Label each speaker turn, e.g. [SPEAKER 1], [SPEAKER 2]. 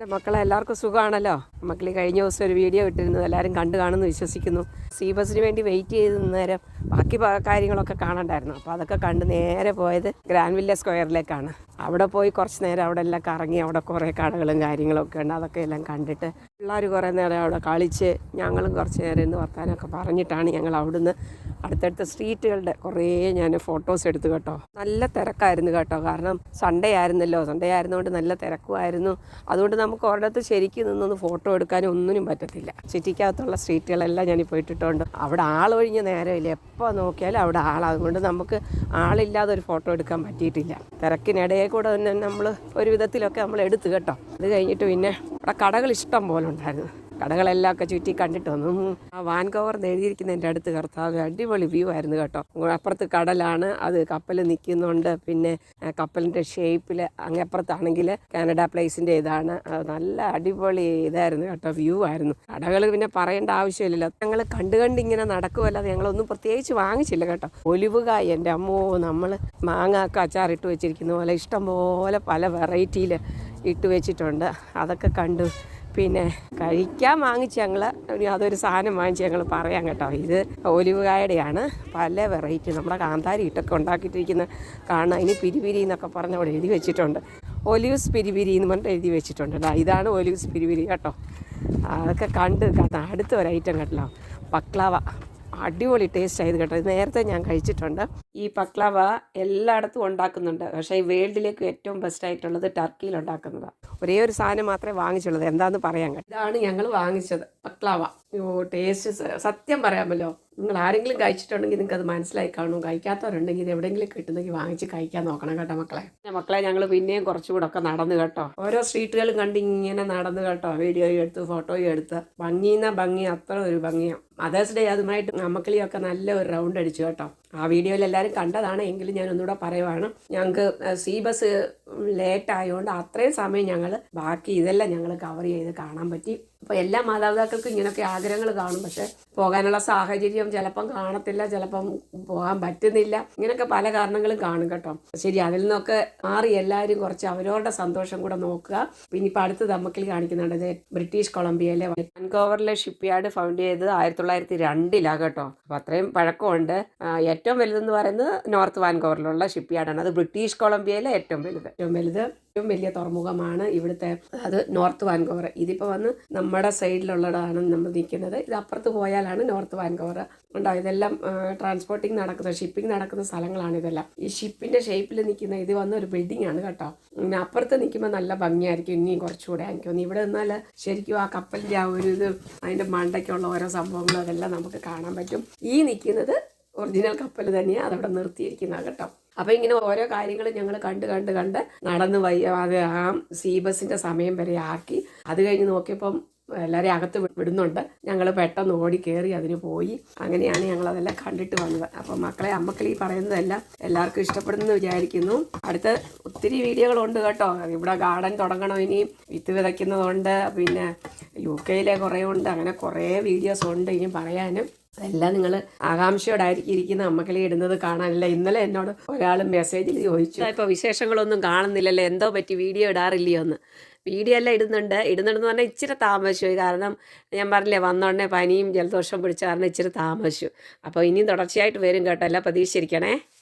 [SPEAKER 1] എന്റെ മക്കളെ എല്ലാവർക്കും സുഖമാണല്ലോ മക്കൾ കഴിഞ്ഞ ദിവസം ഒരു വീഡിയോ ഇട്ടിരുന്നു എല്ലാവരും കണ്ടു കാണുമെന്ന് വിശ്വസിക്കുന്നു. സി ബസ്സിന് വേണ്ടി വെയിറ്റ് ചെയ്ത് നേരം ബാക്കി കാര്യങ്ങളൊക്കെ കാണണ്ടായിരുന്നു. അപ്പോൾ അതൊക്കെ കണ്ട് നേരെ പോയത് ഗ്രാൻഡ് വില്ല സ്ക്വയറിലേക്കാണ്. അവിടെ പോയി കുറച്ച് നേരം അവിടെ എല്ലാം കറങ്ങി അവിടെ കുറേ കടകളും കാര്യങ്ങളൊക്കെ ഉണ്ട്. അതൊക്കെ എല്ലാം കണ്ടിട്ട് പിള്ളേർ കുറേ നേരം അവിടെ കളിച്ച് ഞങ്ങളും കുറച്ച് നേരം ഇന്ന് വർത്താനമൊക്കെ പറഞ്ഞിട്ടാണ് ഞങ്ങൾ അവിടുന്ന് അടുത്തടുത്ത സ്ട്രീറ്റുകളുടെ കുറേ ഞാൻ ഫോട്ടോസ് എടുത്തു കേട്ടോ. നല്ല തിരക്കായിരുന്നു കേട്ടോ. കാരണം സൺഡേ ആയിരുന്നല്ലോ. സൺഡേ ആയിരുന്നുകൊണ്ട് നല്ല തിരക്കുമായിരുന്നു. അതുകൊണ്ട് നമുക്ക് ഒരിടത്ത് ശരിക്കും നിന്നൊന്ന് ഫോട്ടോ എടുക്കാനും ഒന്നിനും പറ്റത്തില്ല. സിറ്റിക്കകത്തുള്ള സ്ട്രീറ്റുകളെല്ലാം ഞാൻ അവിടെ ഇട്ടിട്ടുണ്ട്. അവിടെ ആളൊഴിഞ്ഞ നേരമില്ല. എപ്പോൾ നോക്കിയാലും അവിടെ ആൾ നമുക്ക് ആളില്ലാതെ ഒരു ഫോട്ടോ എടുക്കാൻ പറ്റിയിട്ടില്ല. തിരക്കിനിടയിൽ കൂടെ തന്നെ നമ്മൾ ഒരു വിധത്തിലൊക്കെ നമ്മൾ എടുത്തു കേട്ടോ. അത് കഴിഞ്ഞിട്ട് പിന്നെ അവിടെ കടകൾ ഇഷ്ടം പോലെ ഉണ്ടായിരുന്നു. കടകളെല്ലാം ഒക്കെ ചുറ്റി കണ്ടിട്ട് വന്നു ആ വാൻ കവർ എഴുതിയിരിക്കുന്നതിന്റെ അടുത്ത് കർത്താവ് അടിപൊളി വ്യൂ ആയിരുന്നു കേട്ടോ. അപ്പുറത്ത് കടലാണ് അത് കപ്പൽ നിൽക്കുന്നുണ്ട്. പിന്നെ കപ്പലിന്റെ ഷേപ്പിൽ അങ്ങപ്പുറത്താണെങ്കിൽ കാനഡ പ്ലേസിന്റെ ഇതാണ്. നല്ല അടിപൊളി ഇതായിരുന്നു കേട്ടോ വ്യൂ ആയിരുന്നു. കടകൾ പിന്നെ പറയേണ്ട ആവശ്യമില്ലല്ലോ. ഞങ്ങൾ കണ്ടു കണ്ട് ഇങ്ങനെ നടക്കുമല്ലാതെ ഞങ്ങളൊന്നും പ്രത്യേകിച്ച് വാങ്ങിച്ചില്ല കേട്ടോ. ഒലിവുകായ എന്റെ അമ്മോ നമ്മൾ മാങ്ങ ഒക്കെ അച്ചാറിട്ട് വെച്ചിരിക്കുന്ന പോലെ ഇഷ്ടം പോലെ പല വെറൈറ്റിയിൽ ഇട്ട് വെച്ചിട്ടുണ്ട്. അതൊക്കെ കണ്ടു പിന്നെ കഴിക്കാൻ വാങ്ങിച്ച് ഞങ്ങൾ അതൊരു സാധനം വാങ്ങിച്ച് ഞങ്ങൾ പറയാം കേട്ടോ. ഇത് ഒലിവ് ഒലിവുകായുടെയാണ്. പല വെറൈറ്റി നമ്മുടെ കാന്താരി ഇട്ടൊക്കെ ഉണ്ടാക്കിയിട്ടിരിക്കുന്ന കാണാം ഇനി പിരിപിരി എന്നൊക്കെ പറഞ്ഞ് അവിടെ എഴുതി വെച്ചിട്ടുണ്ട്. ഒലിവ്സ് പിരിപിരി എന്ന് പറഞ്ഞിട്ട് എഴുതി വെച്ചിട്ടുണ്ട് കേട്ടോ. ഇതാണ് ഒലിവ്സ് പിരിപിരി കേട്ടോ. അതൊക്കെ കണ്ട് അടുത്ത ഒരു ഐറ്റം കേട്ടോ. പക്ലാവ. അടിപൊളി ടേസ്റ്റ് ആയത് കേട്ടോ. നേരത്തെ ഞാൻ കഴിച്ചിട്ടുണ്ട്. ഈ പക്ലാവ എല്ലായിടത്തും ഉണ്ടാക്കുന്നുണ്ട്. പക്ഷേ ഈ വേൾഡിലേക്ക് ഏറ്റവും ബെസ്റ്റ് ആയിട്ടുള്ളത് ടർക്കിയിൽ ഉണ്ടാക്കുന്നതാണ് ഒരേ ഒരു സാധനം മാത്രമേ വാങ്ങിച്ചുള്ളൂ. എന്താന്ന് പറയാൻ കഴിയും ഇതാണ് ഞങ്ങൾ വാങ്ങിച്ചത്. പക്ലാവ. ഓ ടേസ്റ്റ് സത്യം പറയാമല്ലോ. നിങ്ങൾ ആരെങ്കിലും കഴിച്ചിട്ടുണ്ടെങ്കിൽ നിങ്ങൾക്ക് അത് മനസ്സിലായി കാണും. കഴിക്കാത്തവരുണ്ടെങ്കിൽ ഇത് എവിടെയെങ്കിലും കിട്ടുന്നെങ്കിൽ വാങ്ങിച്ച് കഴിക്കാൻ നോക്കണം കേട്ടോ മക്കളെ. മക്കളെ ഞങ്ങൾ പിന്നെയും കുറച്ചുകൂടെ ഒക്കെ നടന്നു കേട്ടോ. ഓരോ സ്ട്രീറ്റുകളും കണ്ട് ഇങ്ങനെ നടന്നു കേട്ടോ. വീഡിയോ എടുത്ത് ഫോട്ടോയും എടുത്ത്. ഭംഗിന്ന ഭംഗി അത്ര ഒരു ഭംഗിയാണ് മദേഴ്സ് ഡേ അതുമായിട്ട് നമ്മക്കളിയൊക്കെ നല്ല ഒരു റൗണ്ട് അടിച്ചു കേട്ടോ. ആ വീഡിയോയിൽ എല്ലാവരും കണ്ടതാണ്. എങ്കിലും ഞാൻ ഒന്നുകൂടെ പറയുവാണ്. ഞങ്ങൾക്ക് സി ബസ് ലേറ്റ് ആയതുകൊണ്ട് അത്രയും സമയം ഞങ്ങൾ ബാക്കി ഇതെല്ലാം ഞങ്ങൾ കവർ ചെയ്ത് കാണാൻ പറ്റി. അപ്പോൾ എല്ലാ മാതാപിതാക്കൾക്കും ഇങ്ങനെയൊക്കെ ആഗ്രഹങ്ങൾ കാണും. പക്ഷെ പോകാനുള്ള സാഹചര്യം ചിലപ്പം കാണത്തില്ല ചിലപ്പം പോകാൻ പറ്റുന്നില്ല. ഇങ്ങനെയൊക്കെ പല കാരണങ്ങളും കാണും കേട്ടോ. ശരി അതിൽ നിന്നൊക്കെ മാറി എല്ലാവരും കുറച്ച് അവരവരുടെ സന്തോഷം കൂടെ നോക്കുക. പിന്നെ ഇപ്പം അടുത്ത് തമ്മക്കിൽ കാണിക്കുന്നുണ്ട് ബ്രിട്ടീഷ് കൊളംബിയയിലെ വാൻകോവറിലെ ഷിപ്പ് യാർഡ് ഫൗണ്ട് ചെയ്തത് ആയിരത്തി തൊള്ളായിരത്തി രണ്ടിലാണ് കേട്ടോ. അപ്പം അത്രയും പഴക്കമുണ്ട്. ഏറ്റവും വലുതെന്ന് പറയുന്നത് നോർത്ത് വാൻകോവറിലുള്ള ഷിപ്പ് യാർഡാണ് അത് ബ്രിട്ടീഷ് കൊളംബിയയിലെ ഏറ്റവും വലുത്. ഏറ്റവും വലുത്. ഏറ്റവും വലിയ തുറമുഖമാണ് ഇവിടുത്തെ അത് നോർത്ത് വാൻകോവർ. ഇതിപ്പോൾ വന്ന് നമ്മുടെ സൈഡിലുള്ളതാണ് നമ്മൾ നിൽക്കുന്നത്. ഇത് അപ്പുറത്ത് പോയാലാണ് നോർത്ത് വാൻകോവർ. ഉണ്ടോ ഇതെല്ലാം ട്രാൻസ്പോർട്ടിങ് നടക്കുന്ന ഷിപ്പിംഗ് നടക്കുന്ന സ്ഥലങ്ങളാണ് ഇതെല്ലാം. ഈ ഷിപ്പിന്റെ ഷേപ്പിൽ നിൽക്കുന്ന ഇത് വന്ന ഒരു ബിൽഡിംഗ് ആണ് കേട്ടോ. പിന്നെ അപ്പുറത്ത് നിൽക്കുമ്പോൾ നല്ല ഭംഗിയായിരിക്കും. ഇനിയും കുറച്ചുകൂടെ എനിക്ക് തോന്നുന്നു ഇവിടെ നിന്നാൽ ശരിക്കും ആ കപ്പലിന്റെ ആ ഒരു ഇത് അതിന്റെ മണ്ടയ്ക്കുള്ള ഓരോ സംഭവങ്ങളും അതെല്ലാം നമുക്ക് കാണാൻ പറ്റും. ഈ നിൽക്കുന്നത് ഒറിജിനൽ കപ്പൽ തന്നെയാണ് അതവിടെ നിർത്തിയിരിക്കുന്നത് കേട്ടോ അപ്പോൾ ഇങ്ങനെ ഓരോ കാര്യങ്ങൾ ഞങ്ങൾ കണ്ട് കണ്ട് കണ്ട് നടന്ന് വയ്യ അത് ആ സീ ബസിന്റെ സമയം വരെ ആക്കി. അത് കഴിഞ്ഞ് നോക്കിയപ്പം എല്ലാവരെയും അകത്ത് വിടുന്നുണ്ട്. ഞങ്ങൾ പെട്ടെന്ന് ഓടി കയറി അതിന് പോയി. അങ്ങനെയാണ് ഞങ്ങൾ അതെല്ലാം കണ്ടിട്ട് വന്നത്. അപ്പോൾ മക്കളെ അമ്മക്കൾ ഈ പറയുന്നതെല്ലാം എല്ലാവർക്കും ഇഷ്ടപ്പെടുന്നു വിചാരിക്കുന്നു. അടുത്ത ഒത്തിരി വീഡിയോകളുണ്ട് കേട്ടോ. ഇവിടെ ഗാർഡൻ തുടങ്ങണം ഇനി. വിത്ത് വിതയ്ക്കുന്നതുണ്ട്. പിന്നെ യു കെയിലെ കുറേ ഉണ്ട്. അങ്ങനെ കുറേ വീഡിയോസ് ഉണ്ട് ഇനി പറയാനും. അതെല്ലാം നിങ്ങൾ ആകാംക്ഷയോടായിരിക്കും ഇരിക്കുന്ന അമ്മക്കളെ ഇടുന്നത് കാണാനില്ല. ഇന്നലെ എന്നോട് ഒരാൾ മെസ്സേജിൽ ചോദിച്ചു. ഇപ്പോൾ വിശേഷങ്ങളൊന്നും കാണുന്നില്ലല്ലോ. എന്തോ പറ്റി? വീഡിയോ ഇടാറില്ലയോ എന്ന് വീഡിയോ എല്ലാം ഇടുന്നുണ്ട്. ഇടുന്നുണ്ടെന്ന് പറഞ്ഞാൽ ഇച്ചിരി താമസിച്ചു കാരണം ഞാൻ പറഞ്ഞില്ലേ വന്നോടനെ പനിയും ജലദോഷം പിടിച്ച കാരണം ഇച്ചിരി താമസിച്ചു. അപ്പോൾ ഇനിയും തുടർച്ചയായിട്ട് വരും കേട്ടോ. എല്ലാം പ്രതീക്ഷിച്ചിരിക്കണേ.